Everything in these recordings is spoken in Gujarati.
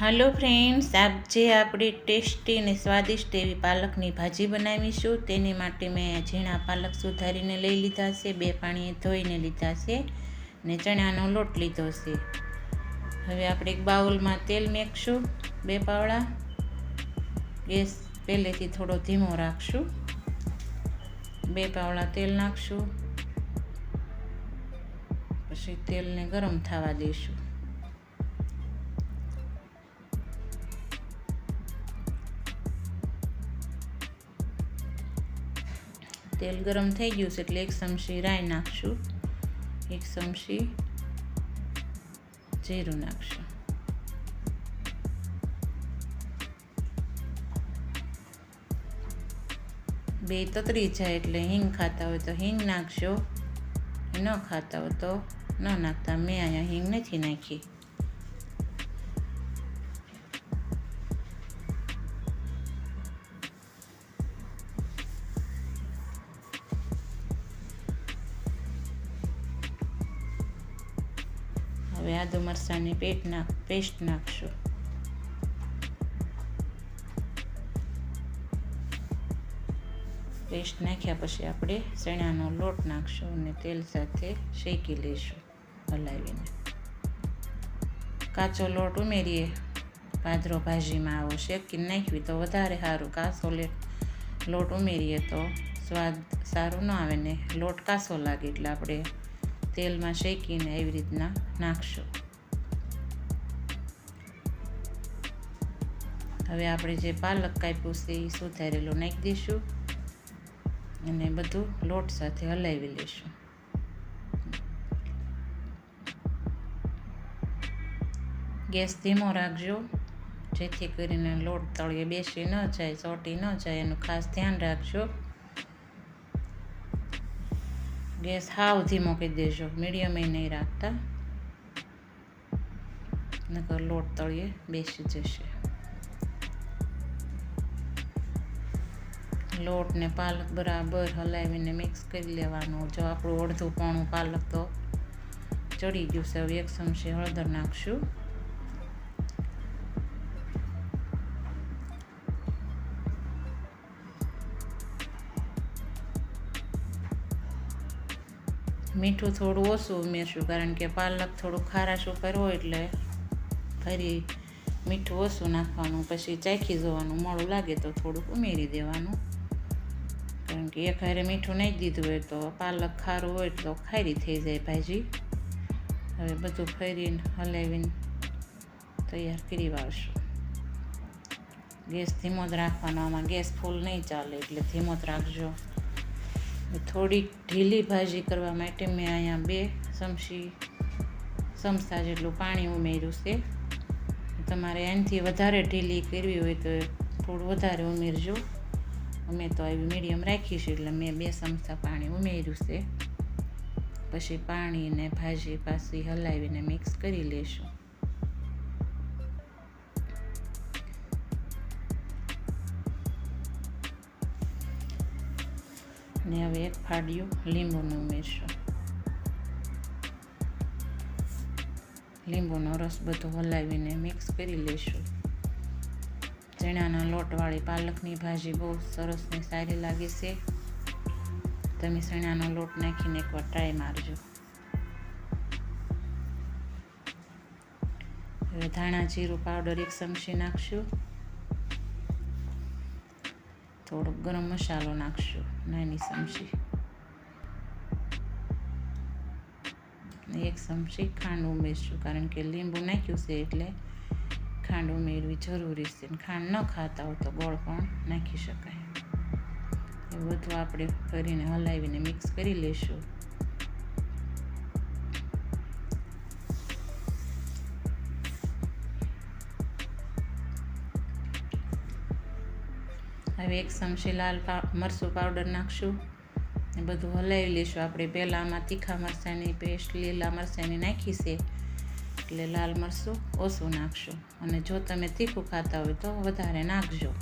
હાલો ફ્રેન્ડ્સ આજે આપણે ટેસ્ટી અને સ્વાદિષ્ટ એવી પાલકની ભાજી બનાવીશું, તેની માટે મેં ઝીણા પાલક સુધારીને લઈ લીધા છે, બે પાણીએ ધોઈને લીધા છે, ને ચણાનો લોટ લીધો છે. હવે આપણે એક બાઉલમાં તેલ મેકશું, બે પાવડા. ગેસ પહેલેથી થોડો ધીમો રાખશું. બે પાવડા તેલ નાખશું. પછી તેલને ગરમ થવા દઈશું. તેલ ગરમ થઈ ગયું છે એટલે એક ચમચી રાઈ નાખશું. એક ચમચી જીરું નાખશું. બે તતરી જાય એટલે હિંગ ખાતા હોય તો હિંગ નાખશો. ન ખાતા હોય તો ન નાખતા. મેં અહીંયા હિંગ નથી નાખી. હવે આદુ મરચાંની પેટ નાખ, પેસ્ટ નાખશું. પેસ્ટ નાખ્યા પછી આપણે ચણાનો લોટ નાખશું અને તેલ સાથે શેકી લઈશું હલાવીને. કાચો લોટ ઉમેરીએ. પાદરો ભાજીમાં આવો શેકીને નાખવી તો વધારે સારું. કાચો લોટ ઉમેરીએ તો સ્વાદ સારું ન આવે ને લોટ કાસો લાગે એટલે આપણે તેલમાં શેકીને એવી રીતના નાખશું. હવે આપણે જે પાલક કાપ્યું છે એ સુધારેલું નાખી દઈશું અને બધું લોટ સાથે હલાવી લઈશું. ગેસ ધીમો રાખજો, જેથી કરીને લોટ તળીએ બેસી ન જાય, ચોટી ન જાય, એનું ખાસ ધ્યાન રાખજો. ગેસ હાવ ધીમો કહી દેજો. મીડિયમ નહીં રાખતા. નકર લોટ તળીએ, બેસી જશે. લોટ ને પાલક બરાબર હલાવીને મિક્સ કરી લેવાનું. જો આપણું અડધું પોણું પાલક તો ચડી ગયું છે. હવે એક ચમચી હળદર નાખશું. મીઠું થોડું ઓછું ઉમેરશું કારણ કે પાલક થોડું ખારાશ ઉપર હોય એટલે ફરી મીઠું ઓછું નાખવાનું, પછી ચાખી જવાનું. મોડું લાગે તો થોડુંક ઉમેરી દેવાનું. કારણ કે એક હારે મીઠું નહીં દીધું હોય તો પાલક ખારું હોય તો ખારી થઈ જાય ભાજી. હવે બધું ફરીને હલાવીને તૈયાર કરી વાળશું. ગેસ ધીમો જ રાખવાનો. આમાં ગેસ ફૂલ નહીં ચાલે એટલે ધીમો જ રાખજો. થોડીક ઢીલી ભાજી કરવા માટે મેં અહીંયા બે ચમચી ચમચા જેટલું પાણી ઉમેર્યું છે. તમારે એનાથી વધારે ઢીલી કરવી હોય તો થોડું વધારે ઉમેરજો. અમે તો આવી મીડિયમ રાખીશું એટલે મેં બે ચમચા પાણી ઉમેર્યું છે. પછી પાણીને ભાજી પાછી હલાવીને મિક્સ કરી લેશું. ને હવે એક ફાડિયું લીંબુનું ઉમેરશું લીંબુનો રસ બધો હલાવીને મિક્સ કરી લઈશું ચણાના લોટવાળી પાલકની ભાજી બહુ સરસ ને સારી લાગે છે. તમે ચણાનો લોટ નાખીને એકવાર ટ્રાય મારજો. હવે ધાણા જીરું પાવડર એક ચમચી નાખશું. થોડોક ગરમ મસાલો નાખશું નાની ચમચી એક ચમચી ખાંડ ઉમેરશું કારણ કે લીંબુ નાખ્યું છે એટલે ખાંડ ઉમેરવી જરૂરી છે ખાંડ ન ખાતા હોય તો ગોળ પણ નાખી શકાય એ બધું આપણે કરીને હલાવીને મિક્સ કરી લઈશું હવે એક ચમચી લાલ મરચું પાવડર નાખશું. એ બધું હલાવી લઈશું. આપણે પહેલાં આમાં તીખા મરચાંની પેસ્ટ, લીલા મરચાંની નાખી છે. એટલે લાલ મરચું ઓછું નાખશું. અને જો તમે તીખું ખાતા હોય તો વધારે નાખજો.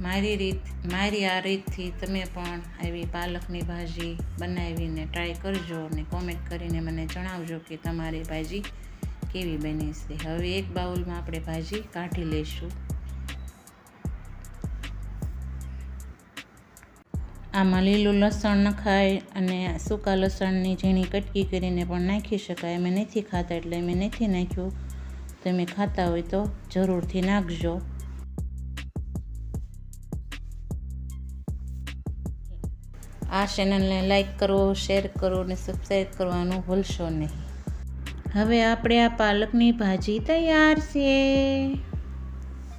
મારી રીત, મારી આ રીતથી તમે પણ આવી પાલકની ભાજી બનાવીને ટ્રાય કરજો અને કોમેન્ટ કરીને મને જણાવજો કે તમારી ભાજી કેવી બની છે. હવે એક બાઉલમાં આપણે ભાજી કાઢી લઈશું. આમાં લીલું લસણ નખાય અને સૂકા લસણની ઝીણી કટકી કરીને પણ નાખી શકાય. અમે નથી ખાતા એટલે મેં નથી નાખ્યું. તમે ખાતા હોય તો જરૂરથી નાખજો. આ ચેનલને લાઈક કરો શેર કરો અને સબસ્ક્રાઈબ કરવાનું ભૂલશો નહીં. હવે આપણે આ પાલકની ભાજી તૈયાર છે.